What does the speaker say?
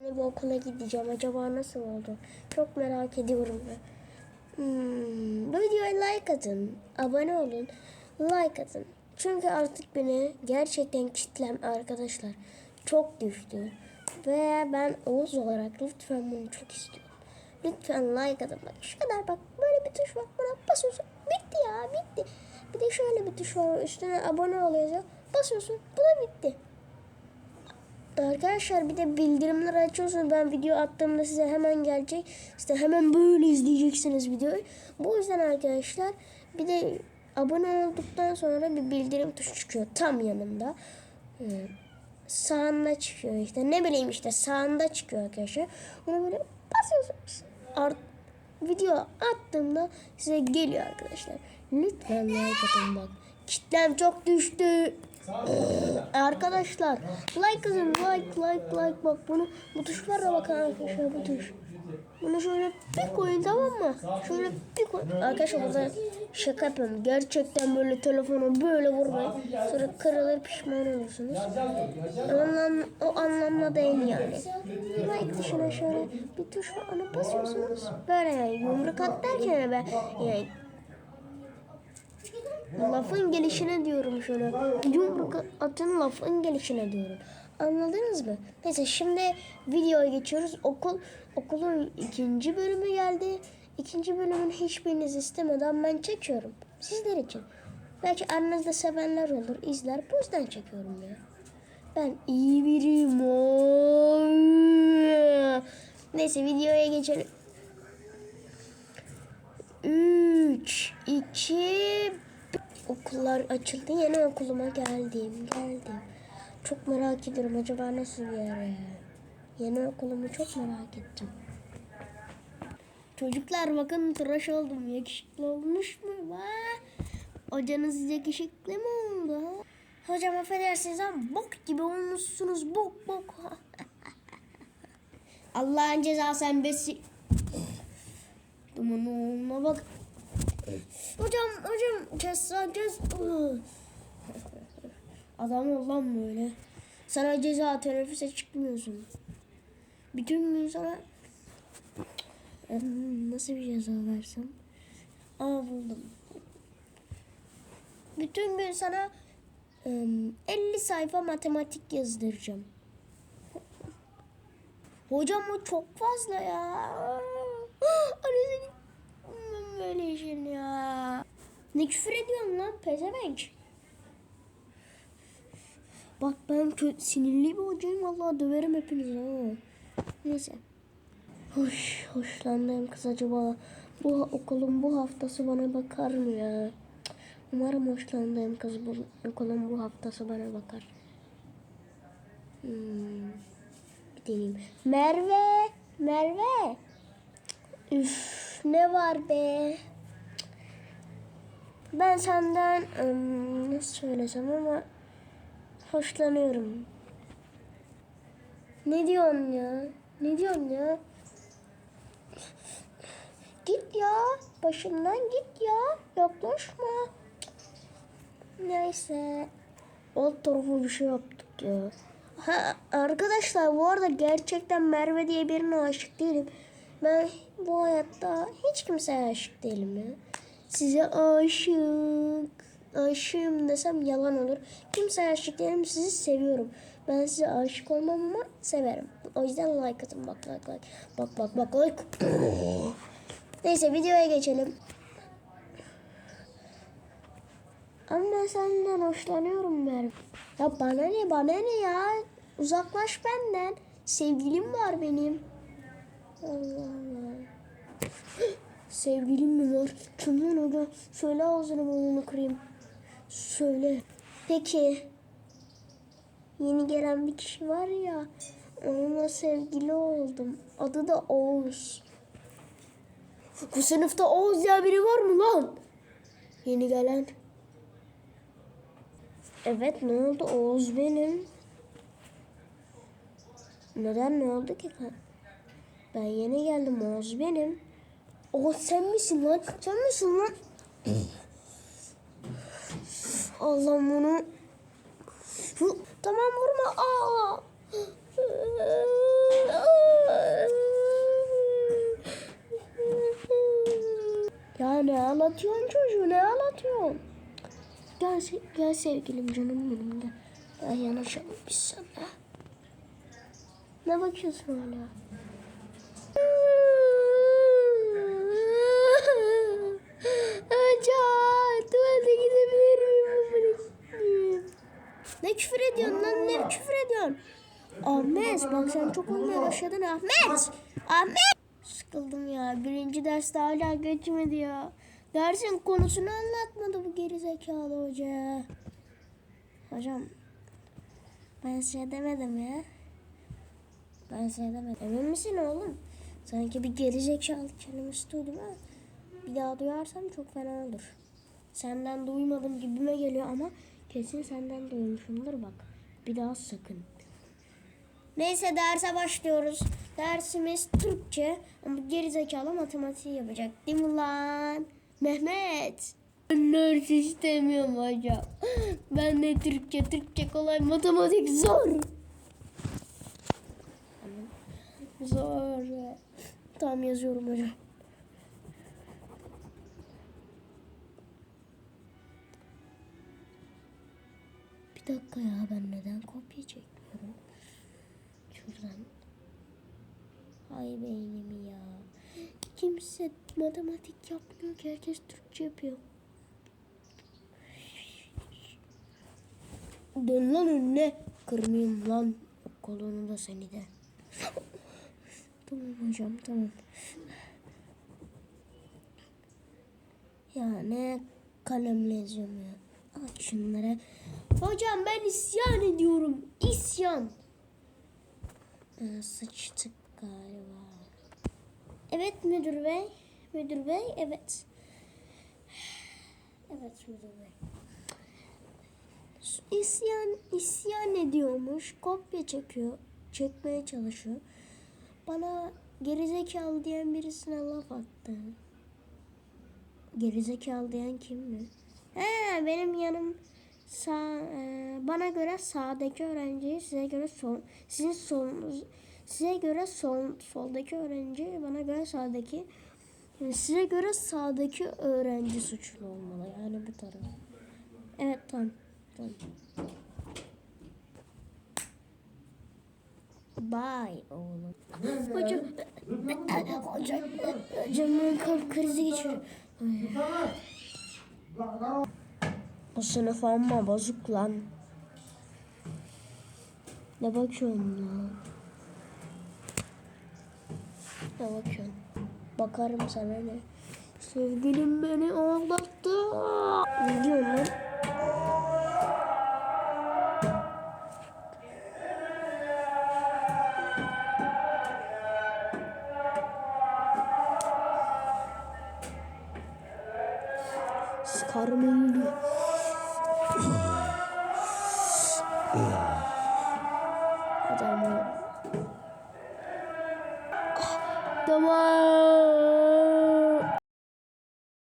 Bir okula gideceğim. Acaba nasıl oldu? Çok merak ediyorum. ben. Hmm, bu videoya like atın. Abone olun. Like atın. Çünkü artık beni gerçekten kitlem arkadaşlar çok düştü. Ve ben Oğuz olarak lütfen bunu çok istiyorum. Lütfen like atın. Bak şu kadar bak. Böyle bir tuş var. Buna basıyorsun. Bitti ya bitti. Bir de şöyle bir tuş var. Üstüne abone ol yazıyor. Basıyorsun. Bu da bitti. Arkadaşlar bir de bildirimleri açıyorsunuz. Ben video attığımda size hemen gelecek. İşte hemen böyle izleyeceksiniz videoyu. Bu yüzden arkadaşlar bir de abone olduktan sonra bir bildirim tuşu çıkıyor tam yanında. Ee, sağında çıkıyor işte. Ne bileyim işte sağında çıkıyor arkadaşlar. Onu böyle basıyorsunuz. Art video attığımda size geliyor arkadaşlar. Lütfen like atın bak. Kitlem çok düştü. Arkadaşlar like atın like like like bak bunu bu tuşlara bakın arkadaşlar bu tuş. Bunu şöyle bir koyun tamam mı? Şöyle bir koyun. Arkadaşlar burada şaka yapıyorum. Gerçekten böyle telefonu böyle vurmayın. Sonra kırılır pişman olursunuz. Anlam, o anlamda değil yani. Like tuşuna şöyle bir tuş var onu basıyorsunuz. Böyle yani yumruk at derken ben yani Lafın gelişine diyorum şöyle. Yumruk atın lafın gelişine diyorum. Anladınız mı? Neyse şimdi videoya geçiyoruz. Okul okulun ikinci bölümü geldi. İkinci bölümün hiçbiriniz istemeden ben çekiyorum. Sizler için. Belki aranızda sevenler olur, izler. Bu yüzden çekiyorum ya. Ben iyi biriyim. Neyse videoya geçelim. 3, 2, okullar açıldı. Yeni okuluma geldim. Geldim. Çok merak ediyorum. Acaba nasıl bir yer? Yeni okulumu çok merak ettim. Çocuklar bakın tıraş oldum. Yakışıklı olmuş mu? Vay. Hocanız yakışıklı mı oldu? Hocam affedersiniz ama bok gibi olmuşsunuz. Bok bok. Allah'ın cezası sen besi... Bak. Hocam hocam ceza ceza. Adam ol lan böyle. Sana ceza teneffüse çıkmıyorsun. Bütün gün sana nasıl bir ceza versem? Aa buldum. Bütün gün sana ım, 50 sayfa matematik yazdıracağım. Hocam o çok fazla ya. Anasını ben böyle işin ya. Ne küfür ediyorsun lan pezevenk? Bak ben kö- sinirli bir hocayım vallahi döverim hepinizi ha. Neyse. Hoş, hoşlandığım kız acaba bu okulun bu haftası bana bakar mı ya? Umarım hoşlandığım kız bu okulun bu haftası bana bakar. Hmm. Bir deneyeyim. Merve, Merve. Üf, ne var be? Ben senden nasıl söylesem ama hoşlanıyorum. Ne diyorsun ya? Ne diyorsun ya? Git ya. Başından git ya. Yaklaşma. Neyse. Alt tarafı bir şey yaptık ya. Ha, arkadaşlar bu arada gerçekten Merve diye birine aşık değilim. Ben bu hayatta hiç kimseye aşık değilim ya. Size aşık. Aşığım desem yalan olur. Kimseye aşık değilim. Sizi seviyorum. Ben size aşık olmam ama severim. O yüzden like atın. Bak like like. Bak bak bak like. Neyse videoya geçelim. Ama ben senden hoşlanıyorum Merve. Ya bana ne bana ne ya. Uzaklaş benden. Sevgilim var benim. Allah Allah. Sevgilim mi var? Kimden da? Söyle ağzını burnunu kırayım. Söyle. Peki. Yeni gelen bir kişi var ya. Onunla sevgili oldum. Adı da Oğuz. Bu sınıfta Oğuz diye biri var mı lan? Yeni gelen. Evet ne oldu? Oğuz benim. Neden ne oldu ki? Ben yeni geldim Oğuz benim. O sen misin lan? Sen misin lan? Allah'ım bunu. Tamam vurma. Aa. Ya ne ağlatıyorsun çocuğu ne ağlatıyorsun? Gel, gel sevgilim canım benim gel. Gel yanaşalım biz sana. Ne bakıyorsun hala? Acar, tuvalete gidebilir miyim? Ne küfür ediyorsun lan? Ne küfür ediyorsun? Ahmet bak sen çok olmaya başladın Ahmet. Ahmet. Sıkıldım ya. Birinci derste hala geçmedi ya. Dersin konusunu anlatmadı bu gerizekalı hoca. Hocam ben size demedim ya. Ben size demedim. Emin misin oğlum? Sanki bir gerizekalı kelimesi duydum ha. Bir daha duyarsam çok fena olur. Senden duymadım gibime geliyor ama kesin senden duymuşumdur bak. Bir daha sakın. Neyse derse başlıyoruz. Dersimiz Türkçe ama gerizekalı matematiği yapacak. Değil mi lan? Mehmet. Ders istemiyorum hocam. Ben de Türkçe, Türkçe kolay, matematik zor. Zor. Tamam yazıyorum hocam. Bir dakika ya ben neden kopya çekmiyorum? Şuradan. Ay beynimi ya. Kimse matematik yapmıyor ki herkes Türkçe yapıyor. Dön lan önüne. Kırmayayım lan. Kolunu da seni de. Tamam hocam tamam. Ya ne kalemle yazıyorum ya. Aç şunları. Hocam ben isyan ediyorum. İsyan. Ee, sıçtık galiba. Evet müdür bey. Müdür bey evet. Evet müdür bey. İsyan, isyan ediyormuş. Kopya çekiyor. Çekmeye çalışıyor. Bana gerizekalı diyen birisine laf attı. Gerizekalı diyen kim mi? He benim yanım sağ e, bana göre sağdaki öğrenci size göre sol sizin solunuz size göre sol soldaki öğrenci bana göre sağdaki yani size göre sağdaki öğrenci suçlu olmalı yani bu taraf. Evet tamam. tamam. Bye oğlum. Hocam, hocam, hocam ben kalp krizi geçiriyorum. O sınıf amma bozuk lan. Ne bakıyorsun lan? Ne bakıyorsun? Bakarım sana ne? Sevgilim beni aldattı. Ne diyorsun lan? Sıkarım elini.